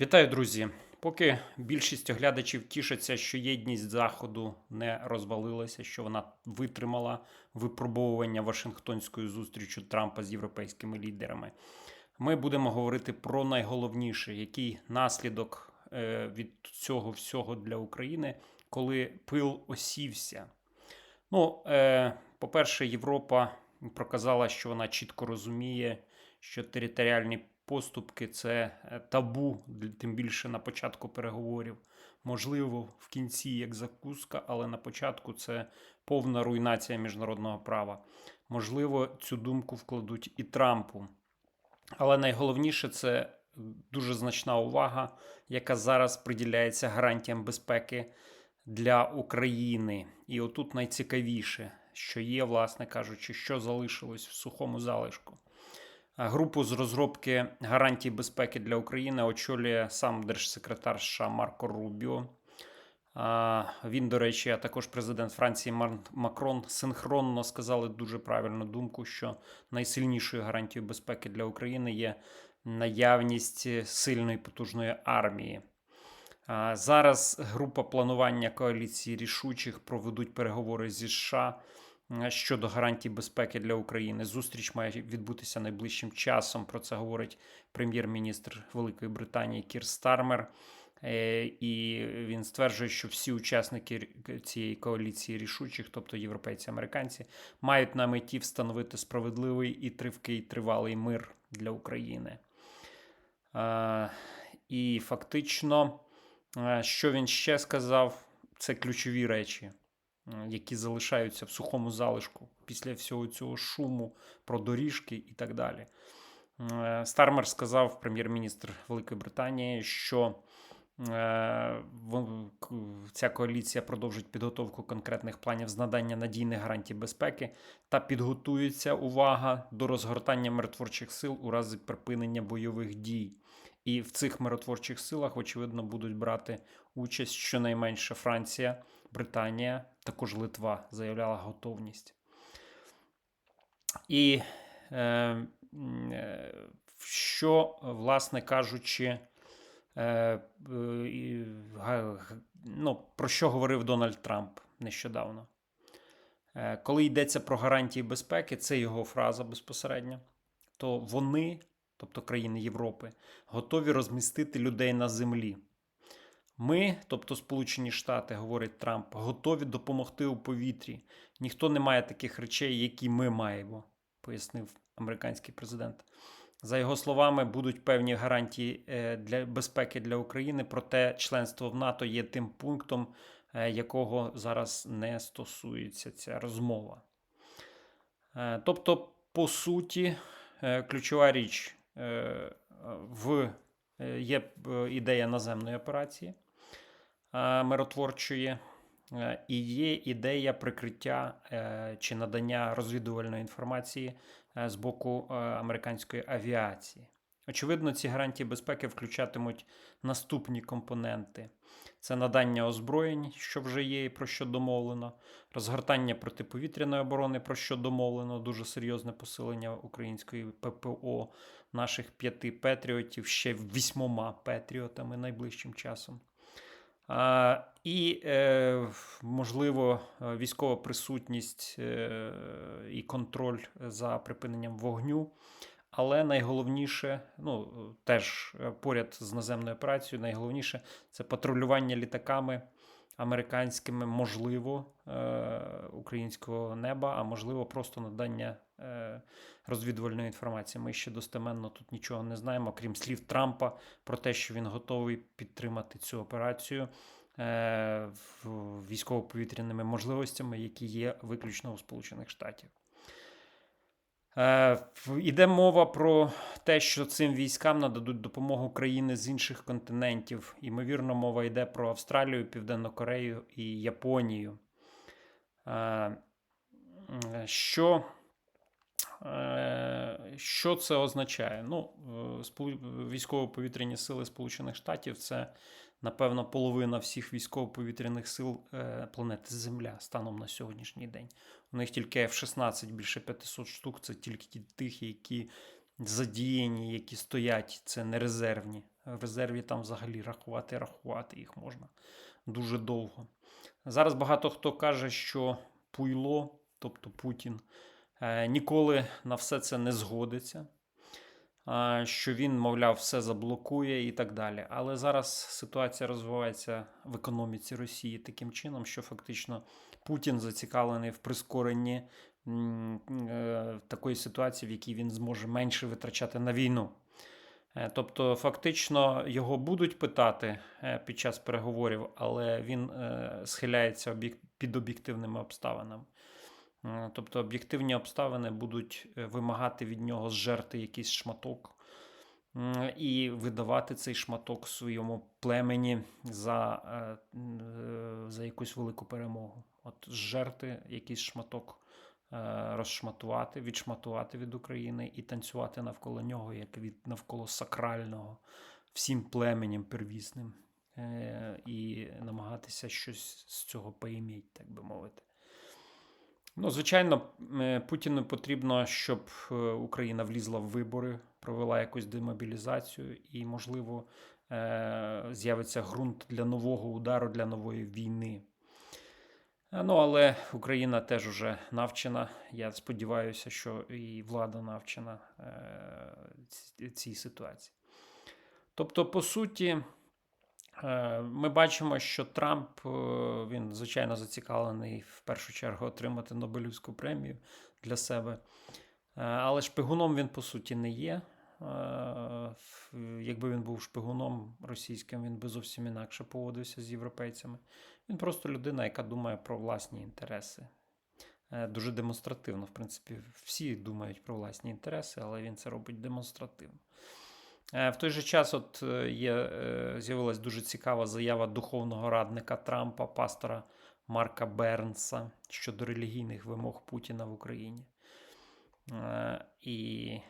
Вітаю, друзі! Поки більшість оглядачів тішаться, що єдність Заходу не розвалилася, що вона витримала випробовування Вашингтонською зустрічю Трампа з європейськими лідерами. Ми будемо говорити про найголовніше, який наслідок е, від цього всього для України, коли пил осівся. Ну, е, по-перше, Європа проказала, що вона чітко розуміє, що територіальні поступки це е, табу, тим більше на початку переговорів. Можливо, в кінці як закуска, але на початку це повна руйнація міжнародного права. Можливо, цю думку вкладуть і Трампу. Але найголовніше це дуже значна увага, яка зараз приділяється гарантіям безпеки для України. І отут найцікавіше, що є, власне кажучи, що залишилось в сухому залишку. Групу з розробки гарантій безпеки для України очолює сам держсекретар США Марко Рубіо. Він, до речі, а також президент Франції Макрон синхронно сказали дуже правильну думку, що найсильнішою гарантією безпеки для України є наявність сильної потужної армії. Зараз група планування коаліції рішучих проведуть переговори зі США щодо гарантій безпеки для України. Зустріч має відбутися найближчим часом. Про це говорить прем'єр-міністр Великої Британії Кір Стармер. Е, І він стверджує, що всі учасники цієї коаліції рішучих, тобто європейці американці, мають на меті встановити справедливий і тривкий тривалий мир для України. Е, І фактично, е, що він ще сказав, це ключові речі, е, які залишаються в сухому залишку після всього цього шуму про доріжки і так далі. Е, Стармер сказав, прем'єр-міністр Великої Британії, що е, ця коаліція продовжить підготовку конкретних планів з надання надійних гарантій безпеки та підготується увага до розгортання миротворчих сил у разі припинення бойових дій. І в цих миротворчих силах, очевидно, будуть брати участь щонайменше Франція, Британія, також Литва заявляла готовність. І е, е, що, власне кажучи, е, ну, про що говорив Дональд Трамп нещодавно? Е, Коли йдеться про гарантії безпеки, це його фраза безпосередньо, то вони, тобто країни Європи, готові розмістити людей на землі. Ми, тобто Сполучені Штати, говорить Трамп, готові допомогти у повітрі. Ніхто не має таких речей, які ми маємо, пояснив американський президент. За його словами, будуть певні гарантії е, для безпеки для України, проте членство в НАТО є тим пунктом, е, якого зараз не стосується ця розмова. Е, Тобто, по суті, ключова річ в є ідея наземної операції миротворчої, е, і є ідея прикриття е, чи надання розвідувальної інформації е, з боку е, американської авіації. Очевидно, ці гарантії безпеки включатимуть наступні компоненти: це надання озброєнь, що вже є, і про що домовлено, розгортання протиповітряної оборони, про що домовлено, дуже серйозне посилення української ППО, наших п'яти петріотів, ще вісьмома петріотами найближчим часом. І, е, можливо, е, військова присутність е, і контроль за припиненням вогню. Але найголовніше, ну теж поряд з наземною операцією, найголовніше це патрулювання літаками американськими, можливо, українського неба, а можливо, просто надання розвідувальної інформації. Ми ще достеменно тут нічого не знаємо, крім слів Трампа про те, що він готовий підтримати цю операцію е, військово-повітряними можливостями, які є виключно у Сполучених Штатів. Е, Іде мова про те, що цим військам нададуть допомогу країни з інших континентів. Імовірно, мова йде про Австралію, Південну Корею і Японію. Е, Що, е, що це означає? Ну, е, військово-повітряні сили Сполучених Штатів це, напевно, половина всіх військово-повітряних сил е, планети Земля станом на сьогоднішній день. У них тільки F-16 більше 500 штук, це тільки тих, які задіяні, які стоять, це не резервні в резерві там взагалі рахувати, рахувати їх можна дуже довго. Зараз багато хто каже, що Пуйло, тобто Путін, е, ніколи на все це не згодиться, що він, мовляв, все заблокує і так далі. Але зараз ситуація розвивається в економіці Росії таким чином, що фактично Путін зацікавлений в прискоренні е, такої ситуації, в якій він зможе менше витрачати на війну. Е, Тобто, фактично, його будуть питати е, під час переговорів, але він е, схиляється під об'єктивними обставинами. Е, Тобто, об'єктивні обставини будуть е, вимагати від нього зжерти якийсь шматок і видавати цей шматок своєму племені за, е, за якусь велику перемогу. От зжерти якийсь шматок розшматувати, відшматувати від України і танцювати навколо нього, як від навколо сакрального, всім племенем первісним, і намагатися щось з цього поіміть, так би мовити. Ну, звичайно, е, Путіну потрібно, щоб е, Україна влізла в вибори, провела якусь демобілізацію, і, можливо, е, з'явиться ґрунт для нового удару, для нової війни. Ну, але Україна теж уже навчена. Я сподіваюся, що і влада навчена ці- цій ситуації. Тобто, по суті, ми бачимо, що Трамп е, він звичайно зацікавлений в першу чергу отримати Нобелівську премію для себе. Е, Але шпигуном він по суті не є. Е, Якби він був шпигуном російським, він би зовсім інакше поводився з європейцями. Він просто людина, яка думає про власні інтереси. Е, Дуже демонстративно, в принципі, всі думають про власні інтереси, але він це робить демонстративно. Е, В той же час, от е, є, е, з'явилась дуже цікава заява духовного радника Трампа, пастора Марка Бернса щодо релігійних вимог Путіна в Україні. І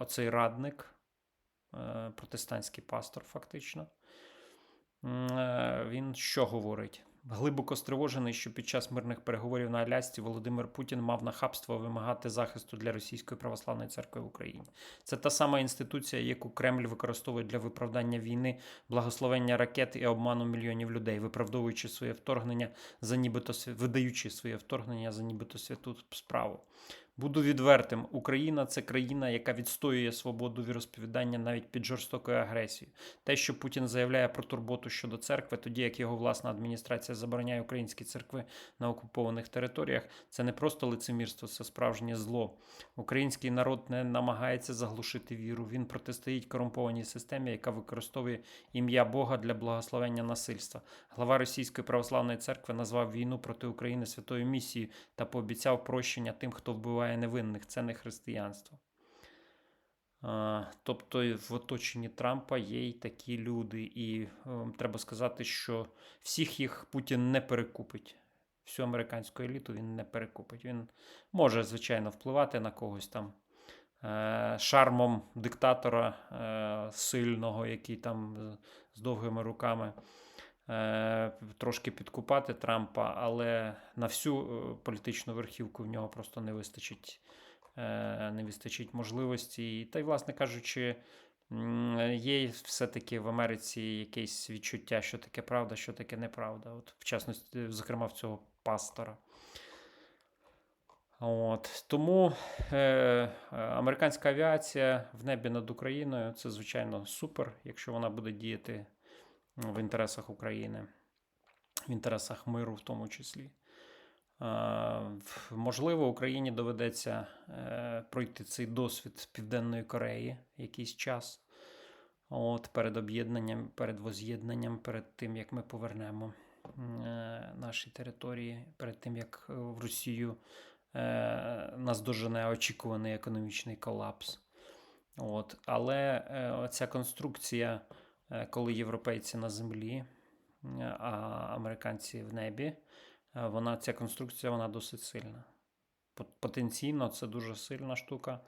оцей радник, протестантський пастор, фактично, він що говорить? Глибоко стривожений, що під час мирних переговорів на Алясці Володимир Путін мав нахабство вимагати захисту для Російської православної церкви в Україні. Це та сама інституція, яку Кремль використовує для виправдання війни, благословення ракет і обману мільйонів людей, виправдовуючи своє вторгнення за нібито видаючи своє вторгнення за нібито святу справу. Буду відвертим: Україна це країна, яка відстоює свободу віросповідання навіть під жорстокою агресією. Те, що Путін заявляє про турботу щодо церкви, тоді як його власна адміністрація забороняє українські церкви на окупованих територіях, це не просто лицемірство, це справжнє зло. Український народ не намагається заглушити віру. Він протистоїть корумпованій системі, яка використовує ім'я Бога для благословення насильства. Глава Російської православної церкви назвав війну проти України святою місією та пообіцяв прощення тим, хто вбиває невинних. Це не християнство. Тобто в оточенні Трампа є й такі люди, і е, треба сказати, що всіх їх Путін не перекупить. Всю американську еліту він не перекупить. Він може, звичайно, впливати на когось там е, шармом диктатора е, сильного, який там з довгими руками. Е, Трошки підкупати Трампа, але на всю е, політичну верхівку в нього просто не вистачить е, не вистачить можливості. Та й, власне кажучи, є все-таки в Америці якесь відчуття, що таке правда, що таке неправда. От, в частності, зокрема, в цього пастора. От. Тому е, американська авіація в небі над Україною це, звичайно, супер, якщо вона буде діяти в інтересах України, в інтересах миру в тому числі. Можливо, Україні доведеться е, пройти цей досвід Південної Кореї якийсь час. От, перед об'єднанням, перед воз'єднанням, перед тим, як ми повернемо е, наші території, перед тим, як е, в Росію нас дожене очікуваний економічний колапс. От. Але ця конструкція, коли європейці на землі, е, а американці в небі, е, вона, ця конструкція вона досить сильна. Потенційно це дуже сильна штука.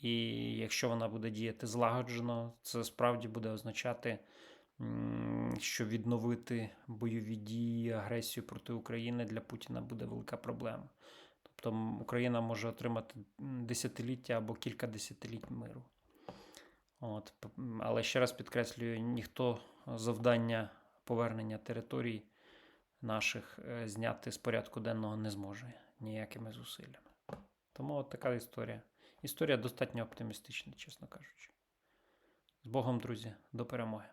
І якщо вона буде діяти злагоджено, це справді буде означати, що відновити бойові дії, агресію проти України для Путіна буде велика проблема. Тобто Україна може отримати десятиліття або кілька десятиліть миру. От, але ще раз підкреслюю, ніхто завдання повернення територій наших е, зняти з порядку денного не зможе ніякими зусиллями. Тому от така історія. Історія достатньо оптимістична, чесно кажучи. З Богом, друзі, до перемоги.